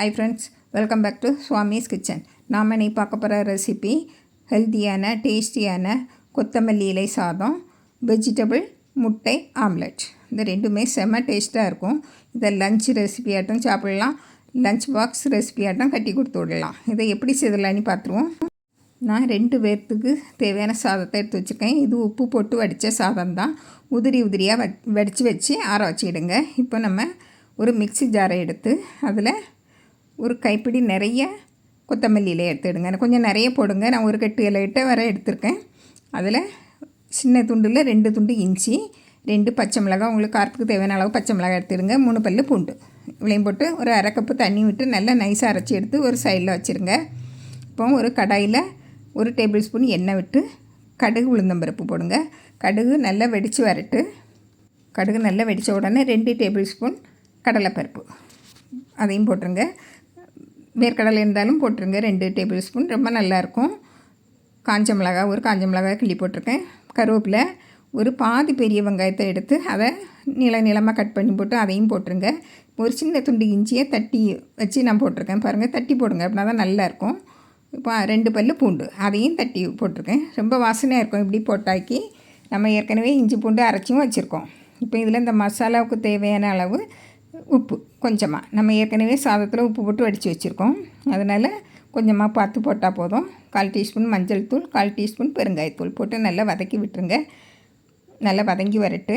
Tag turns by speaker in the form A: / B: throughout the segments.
A: Hi friends welcome back to Swami's kitchen நாம் நீ பார்க்க போகிற ரெசிபி ஹெல்த்தியான டேஸ்டியான கொத்தமல்லி இலை சாதம் வெஜிடபிள் முட்டை ஆம்லெட் இந்த ரெண்டுமே செம்ம டேஸ்ட்டாக இருக்கும். இதை லஞ்ச் ரெசிபியாட்டும் சாப்பிடலாம். சாப்பிட்லாம் லஞ்ச் பாக்ஸ் ரெசிபியாட்டும் கட்டி கொடுத்து விடலாம். இதை எப்படி செய்தலான்னு பார்த்துருவோம். நான் ரெண்டு பேர்த்துக்கு தேவையான சாதத்தை எடுத்து வச்சுருக்கேன். இது உப்பு போட்டு வடித்த சாதம் தான் உதிரி உதிரியாக வ வடித்து வச்சு ஆற வச்சுக்கிடுங்க. இப்போ நம்ம ஒரு மிக்ஸி ஜாரை எடுத்து அதில் ஒரு கைப்பிடி நிறைய கொத்தமல்லி இலையை எடுத்துடுங்க கொஞ்சம் நிறைய போடுங்க. நான் ஒரு கட்டு இலையிட்ட வர எடுத்திருக்கேன். அதில் சின்ன துண்டில் ரெண்டு துண்டு இஞ்சி ரெண்டு பச்சை மிளகாய். உங்களுக்கு காரத்துக்கு தேவையான அளவு பச்சை மிளகாய் எடுத்துடுங்க. மூணு பல்லு பூண்டு. இவ்வளையும் போட்டு ஒரு அரை கப்பு தண்ணி விட்டு நல்லா நைஸாக அரைச்சி எடுத்து ஒரு சைடில் வச்சுருங்க. இப்போ ஒரு கடாயில் ஒரு டேபிள் ஸ்பூன் எண்ணெய் விட்டு கடுகு உளுந்தம்பருப்பு போடுங்க. கடுகு நல்லா வெடித்து வரட்டு. கடுகு நல்லா வெடித்த உடனே ரெண்டு டேபிள் ஸ்பூன் கடலைப்பருப்பு. அதையும் போட்டுருங்க. வேர்க்கடலை இருந்தாலும் போட்டுருங்க. ரெண்டு டேபிள் ஸ்பூன். ரொம்ப நல்லாயிருக்கும். காஞ்ச மிளகா ஒரு காஞ்ச மிளகாய் கிள்ளி போட்டிருக்கேன். கருவேப்பிலை ஒரு பாதி பெரிய வெங்காயத்தை எடுத்து அதை நில நிலமாக கட் பண்ணி போட்டு அதையும் போட்டுருங்க. ஒரு சின்ன துண்டு இஞ்சியை தட்டி வச்சு நான் போட்டிருக்கேன். பாருங்கள் தட்டி போடுங்க. அப்படின்னா தான் நல்லாயிருக்கும். இப்போ ரெண்டு பல் பூண்டு அதையும் தட்டி போட்டிருக்கேன். ரொம்ப வாசனையாக இருக்கும் இப்படி போட்டாக்கி. நம்ம ஏற்கனவே இஞ்சி பூண்டு அரைச்சியும் வச்சுருக்கோம். இப்போ இதில் இந்த மசாலாவுக்கு தேவையான அளவு உப்பு கொஞ்சமாக நம்ம ஏற்கனவே சாதத்தில் உப்பு போட்டு வடித்து வச்சுருக்கோம். அதனால் கொஞ்சமாக பார்த்து போட்டால் போதும். கால் டீஸ்பூன் மஞ்சள் தூள் கால் டீஸ்பூன் பெருங்காயத்தூள் போட்டு நல்லா வதக்கி விட்டுருங்க. நல்லா வதங்கி வரட்டு.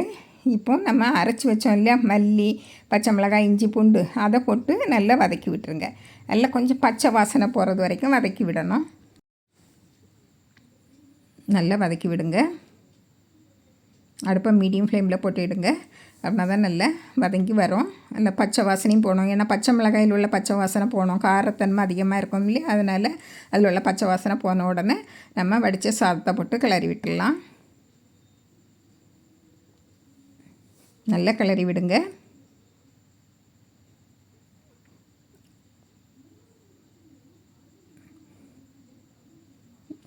A: இப்போ நம்ம அரைச்சி வச்சோம் இல்லையா? மல்லி பச்சை மிளகாய் இஞ்சி பூண்டு அதை போட்டு நல்லா வதக்கி விட்டுருங்க. நல்லா கொஞ்சம் பச்சை வாசனை போகிறது வரைக்கும் வதக்கி விடணும். நல்லா வதக்கி விடுங்க. அடுப்பை மீடியம் ஃப்ளேமில் போட்டுவிடுங்க அப்படின்னா தான் நல்லா வதங்கி வரும். அந்த பச்சை வாசனையும் போகணும். ஏன்னா பச்சை மிளகாயில் உள்ள பச்சை வாசனை போகணும். காரத்தன்மை அதிகமாக இருக்கும் இல்லையா? அதனால் அதில் உள்ள பச்சை வாசனை போன உடனே நம்ம வடித்த சாதத்தை போட்டு கிளறி விட்டுடலாம். நல்லா கிளறி விடுங்க.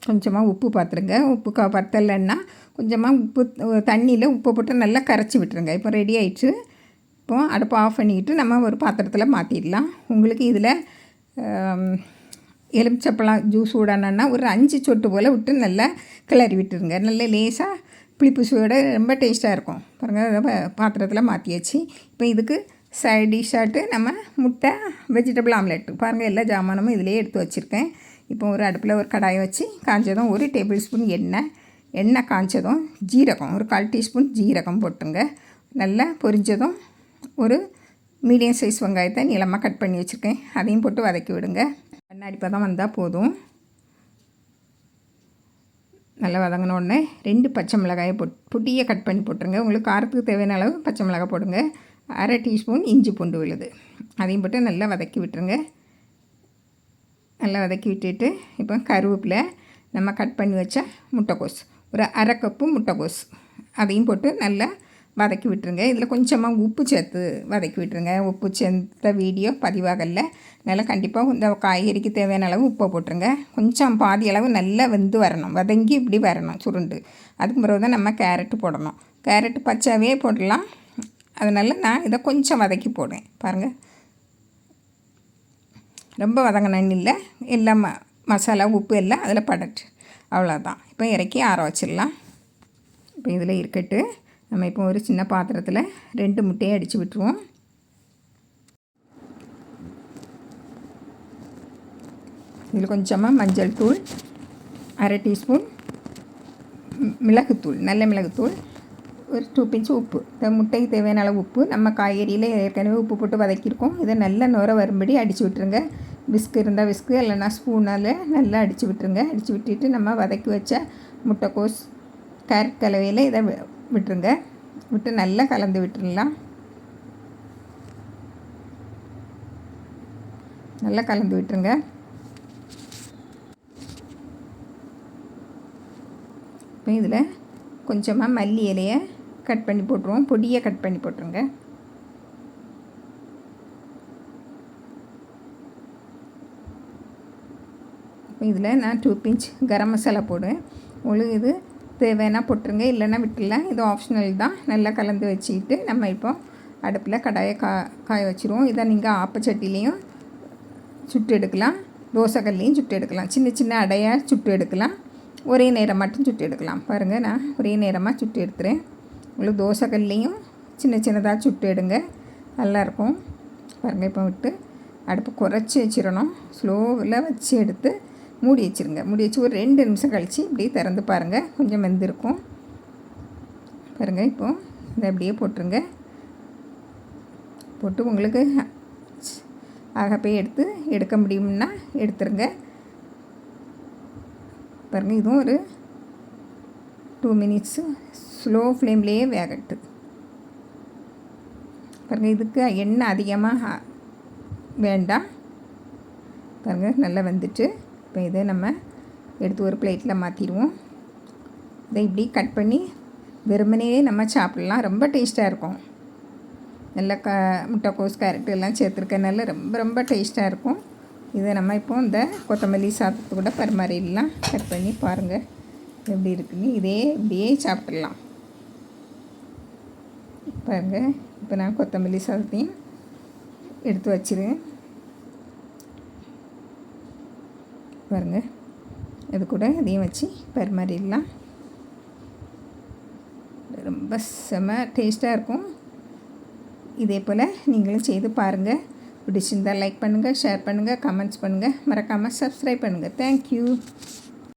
A: கொஞ்சமாக உப்பு பார்த்துருங்க உப்பு க பத்தலைன்னா கொஞ்சமாக உப்பு தண்ணியில் உப்பு போட்டு நல்லா கரைச்சி விட்டுருங்க. இப்போ ரெடி ஆயிடுச்சு. இப்போ அடுப்பை ஆஃப் பண்ணிக்கிட்டு நம்ம ஒரு பாத்திரத்தில் மாற்றிடலாம் உங்களுக்கு இதில் எலுமிச்சப்பழம் ஜூஸ் விடணுன்னா ஒரு அஞ்சு சொட்டு போல் விட்டு நல்லா கிளறி விட்டுருங்க. நல்லா லேசாக புளிப்பு சுவையோட ரொம்ப டேஸ்ட்டாக இருக்கும். பாருங்கள் பாத்திரத்தில் மாற்றியாச்சு இப்போ இதுக்கு சைட் டிஷ்ஷாட்டு நம்ம முட்டை வெஜிடபிள் ஆம்லெட் பாருங்கள் எல்லா ஜாமானமும் இதிலே எடுத்து வச்சுருக்கேன். இப்போ ஒரு அடுப்பில் ஒரு கடாயை வச்சு காஞ்சதும் ஒரு டேபிள் ஸ்பூன் எண்ணெய் எண்ணெய் காய்ச்சதும் ஜீரகம் ஒரு கால் டீஸ்பூன் ஜீரகம் போட்டுங்க. நல்லா பொரிஞ்சதும் ஒரு மீடியம் சைஸ் வெங்காயத்தை நீளமாக கட் பண்ணி வச்சுருக்கேன். அதையும் போட்டு வதக்கி விடுங்க. கண்ணாடி பதம் வந்தால் போதும். நல்லா வதங்கினோடனே ரெண்டு பச்சை மிளகாயை போட் பொட்டியை கட் பண்ணி போட்டுருங்க. உங்களுக்கு காரத்துக்கு தேவையான அளவு பச்சை மிளகாய் போடுங்க. அரை டீஸ்பூன் இஞ்சி பூண்டு விழுது. அதையும் போட்டு நல்லா வதக்கி விட்டுருங்க. நல்லா வதக்கி விட்டுட்டு இப்போ கருவேப்பில் நம்ம கட் பண்ணி வச்ச முட்டைக்கோஸ். ஒரு அரை கப்பு முட்டைக்கோஸ். அதையும் போட்டு நல்லா வதக்கி விட்டுருங்க. இதில் கொஞ்சமாக உப்பு சேர்த்து வதக்கி விட்டுருங்க. உப்பு சேர்த்த வீடியோ பதிவாகல நல்லா கண்டிப்பாக இந்த காய்கறிக்கு தேவையான அளவு உப்பை போட்டுருங்க. கொஞ்சம் பாதி அளவு நல்லா வெந்து வரணும். வதங்கி இப்படி வரணும் சுருண்டு. அதுக்கு பிறகு தான் நம்ம கேரட்டு போடணும். கேரட்டு பச்சாவே போடலாம். அதனால் நான் இதை கொஞ்சம் வதக்கி போடுவேன் பாருங்கள் ரொம்ப வதங்கினு இல்லை எல்லாம் ம மசாலா உப்பு எல்லாம் அதில் படட்டு. அவ்வளோதான் இப்போ இறக்கி ஆற வச்சிடலாம். இப்போ இதில் இருக்கட்டு. நம்ம இப்போ ஒரு சின்ன பாத்திரத்தில் ரெண்டு முட்டையை அடித்து விட்டுருவோம். இதில் கொஞ்சமாக மஞ்சள் தூள் அரை டீஸ்பூன் மிளகுத்தூள் நல்ல மிளகுத்தூள் ஒரு டூ பிஞ்சு உப்பு. இந்த முட்டைக்கு தேவையான அளவு உப்பு. நம்ம காய்கறியில் ஏற்கனவே உப்பு போட்டு வதக்கியிருக்கோம். இதை நல்லா நுர வரும்படி அடித்து விட்டுருங்க. விஸ்கு இருந்தால் விஸ்கு இல்லைன்னா ஸ்பூனால் நல்லா அடித்து விட்டுருங்க. அடித்து விட்டுட்டு நம்ம வதக்கி வச்ச முட்டைக்கோஸ் கேரட் கலவையில் இதை விட்டுருங்க. விட்டு நல்லா கலந்து விட்டுடலாம் நல்லா கலந்து விட்டுருங்க. இப்போ இதில் கொஞ்சமாக மல்லி இலையை கட் பண்ணி போட்டுருவோம். பொடியை கட் பண்ணி போட்டுருங்க. இதில் நான் டூ பிஞ்ச் கரம் மசாலா போடுவேன் உங்களுக்கு இது தேவைன்னா போட்டுருங்க இல்லைன்னா விட்டுல இது ஆப்ஷனல் தான். நல்லா கலந்து வச்சுக்கிட்டு நம்ம இப்போ அடுப்பில் கடாயை கா காய வச்சுருவோம். இதை நீங்கள் ஆப்பச்சட்டிலையும் சுட்டு எடுக்கலாம். தோசைக்கல்லையும் சுட்டு எடுக்கலாம். சின்ன சின்ன அடையாக சுட்டு எடுக்கலாம். ஒரே நேரம் மட்டும் சுட்டு எடுக்கலாம். பாருங்கள் நான் ஒரே நேரமாக சுட்டு எடுத்துகிறேன் உங்களுக்கு தோசைக்கல்லையும் சின்ன சின்னதாக சுட்டு எடுங்க. நல்லாயிருக்கும் பாருங்கள் இப்போ விட்டு அடுப்பு குறைச்சி வச்சிடணும். ஸ்லோவில் வச்சு எடுத்து மூடி வச்சுருங்க. மூடி வச்சு ஒரு ரெண்டு நிமிஷம் கழித்து இப்படியே திறந்து பாருங்கள் கொஞ்சம் வெந்திருக்கும். பாருங்கள் இப்போது இதை அப்படியே போட்டுருங்க. போட்டு உங்களுக்கு ஆகப்பே எடுத்து எடுக்க முடியும்னா எடுத்துருங்க. பாருங்கள் இதுவும் ஒரு டூ மினிட்ஸு ஸ்லோ ஃப்ளேம்லேயே வேகட்டு. பாருங்கள் இதுக்கு எண்ணெய் அதிகமாக வேண்டாம். பாருங்கள் நல்லா வந்துட்டு இப்போ இதை நம்ம எடுத்து ஒரு பிளேட்டில் மாற்றிடுவோம் இதை இப்படி கட் பண்ணி வெறுமனே நம்ம சாப்பிட்லாம். ரொம்ப டேஸ்ட்டாக இருக்கும். நல்ல க முட்டைக்கோஸ் கேரட்டு எல்லாம் சேர்த்துருக்கனால ரொம்ப ரொம்ப டேஸ்ட்டாக இருக்கும். இதை நம்ம இப்போ இந்த கொத்தமல்லி சாதத்து கூட பரிமாறிடலாம். கட் பண்ணி பாருங்கள் எப்படி இருக்குன்னு. இதே இப்படியே சாப்பிட்றலாம் பாருங்கள் இப்போ நான் கொத்தமல்லி சாதத்தையும் எடுத்து வச்சிருவேன். பாருங்கள் இது கூட இதையும் வச்சு பரிமாறிடலாம் ரொம்ப செம டேஸ்ட்டாக இருக்கும். இதே போல் நீங்களும் செய்து பாருங்கள் பிடிச்சிருந்தால் லைக் பண்ணுங்கள் ஷேர் பண்ணுங்கள் கமெண்ட்ஸ் பண்ணுங்கள் மறக்காமல் சப்ஸ்கிரைப் பண்ணுங்கள் தேங்க்யூ